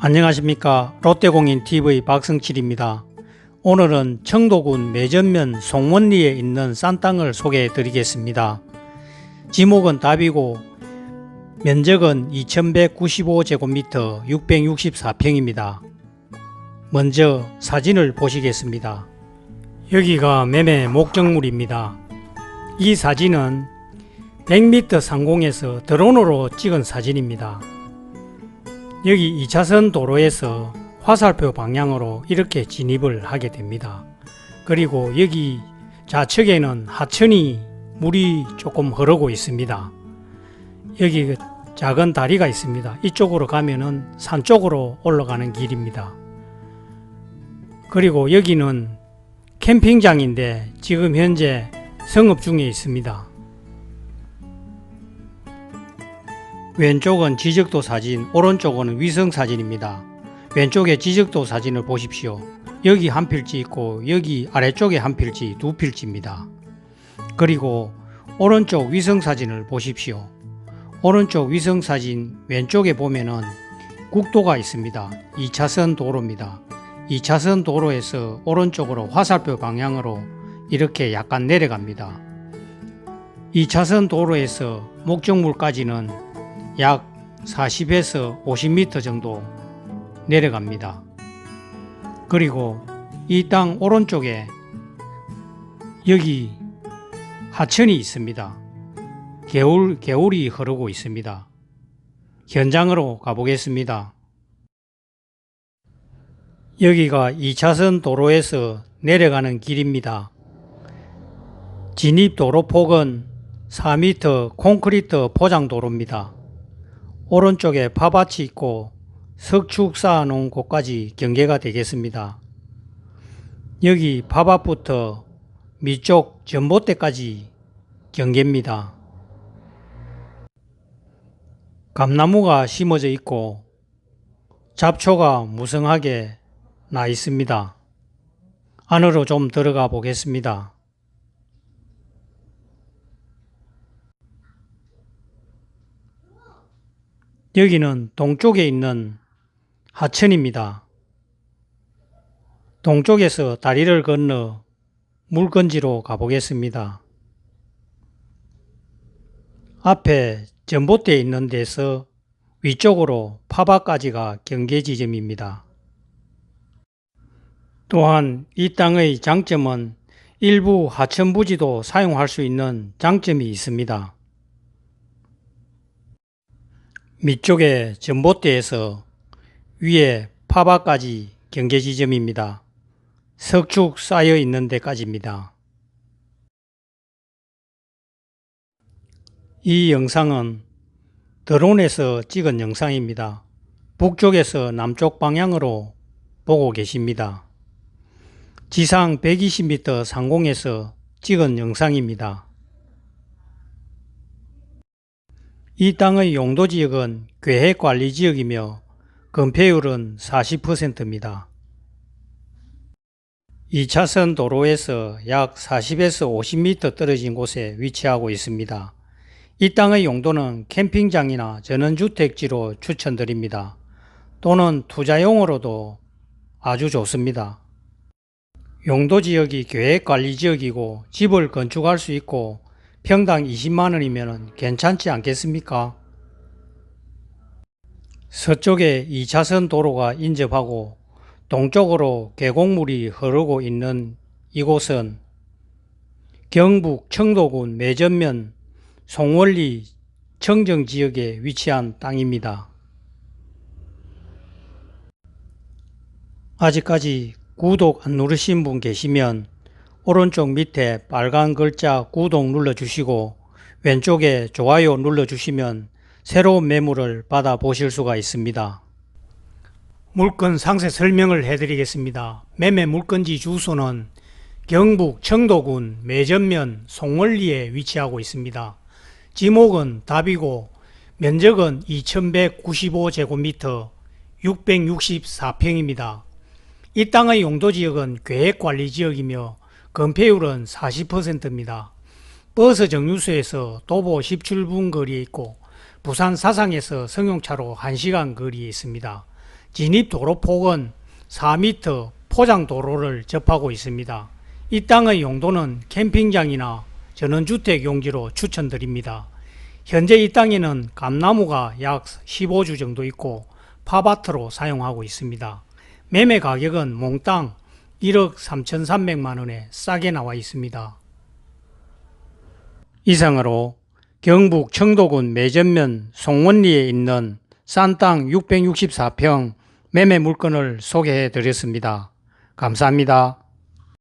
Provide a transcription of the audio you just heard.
안녕하십니까 롯데공인TV 박승칠입니다. 오늘은 청도군 매전면 송원리에 있는 싼 땅을 소개해 드리겠습니다. 지목은 답이고 면적은 2195제곱미터 664평입니다. 먼저 사진을 보시겠습니다. 여기가 매매 목적물입니다. 이 사진은 100m 상공에서 드론으로 찍은 사진입니다. 여기 2차선 도로에서 화살표 방향으로 이렇게 진입을 하게 됩니다. 그리고 여기 좌측에는 하천이 물이 조금 흐르고 있습니다. 여기 그 작은 다리가 있습니다. 이쪽으로 가면은 산 쪽으로 올라가는 길입니다. 그리고 여기는 캠핑장인데 지금 현재 성업 중에 있습니다. 왼쪽은 지적도 사진, 오른쪽은 위성 사진입니다. 왼쪽에 지적도 사진을 보십시오. 여기 한 필지 있고 여기 아래쪽에 한 필지, 두 필지입니다. 그리고 오른쪽 위성 사진을 보십시오. 오른쪽 위성 사진 왼쪽에 보면은 국도가 있습니다. 2차선 도로입니다. 2차선 도로에서 오른쪽으로 화살표 방향으로 이렇게 약간 내려갑니다. 2차선 도로에서 목적물까지는 약 40에서 50m 정도 내려갑니다. 그리고 이 땅 오른쪽에 여기 하천이 있습니다. 개울, 개울이 흐르고 있습니다. 현장으로 가보겠습니다. 여기가 2차선 도로에서 내려가는 길입니다. 진입 도로 폭은 4m 콘크리트 포장 도로입니다. 오른쪽에 파밭이 있고 석축 쌓아 놓은 곳까지 경계가 되겠습니다. 여기 파밭부터 밑쪽 전봇대까지 경계입니다. 감나무가 심어져 있고 잡초가 무성하게 나 있습니다. 안으로 좀 들어가 보겠습니다. 여기는 동쪽에 있는 하천입니다. 동쪽에서 다리를 건너 물건지로 가보겠습니다. 앞에 전봇대 있는 데서 위쪽으로 파바까지가 경계 지점입니다. 또한 이 땅의 장점은 일부 하천 부지도 사용할 수 있는 장점이 있습니다. 밑쪽에 전봇대에서 위에 파바까지 경계 지점입니다. 석축 쌓여 있는 데까지입니다. 이 영상은 드론에서 찍은 영상입니다. 북쪽에서 남쪽 방향으로 보고 계십니다. 지상 120m 상공에서 찍은 영상입니다. 이 땅의 용도지역은 계획관리지역이며 건폐율은 40%입니다. 2차선 도로에서 약 40에서 50m 떨어진 곳에 위치하고 있습니다. 이 땅의 용도는 캠핑장이나 전원주택지로 추천드립니다. 또는 투자용으로도 아주 좋습니다. 용도 지역이 계획관리 지역이고 집을 건축할 수 있고 평당 20만 원이면 괜찮지 않겠습니까? 서쪽에 2차선 도로가 인접하고 동쪽으로 계곡물이 흐르고 있는 이곳은 경북 청도군 매전면 송월리 청정 지역에 위치한 땅입니다. 아직까지 구독 안 누르신 분 계시면 오른쪽 밑에 빨간 글자 구독 눌러주시고 왼쪽에 좋아요 눌러주시면 새로운 매물을 받아 보실 수가 있습니다. 물건 상세 설명을 해드리겠습니다. 매매 물건지 주소는 경북 청도군 매전면 송월리에 위치하고 있습니다. 지목은 답이고 면적은 2195제곱미터 664평입니다. 이 땅의 용도지역은 계획관리지역이며 건폐율은 40%입니다. 버스 정류소에서 도보 17분 거리에 있고 부산 사상에서 승용차로 1시간 거리에 있습니다. 진입 도로 폭은 4m 포장 도로를 접하고 있습니다. 이 땅의 용도는 캠핑장이나 전원주택 용지로 추천드립니다. 현재 이 땅에는 감나무가 약 15주 정도 있고 파밭으로 사용하고 있습니다. 매매 가격은 몽땅 1억 3,300만 원에 싸게 나와 있습니다. 이상으로 경북 청도군 매전면 송원리에 있는 싼 땅 664평 매매 물건을 소개해 드렸습니다. 감사합니다.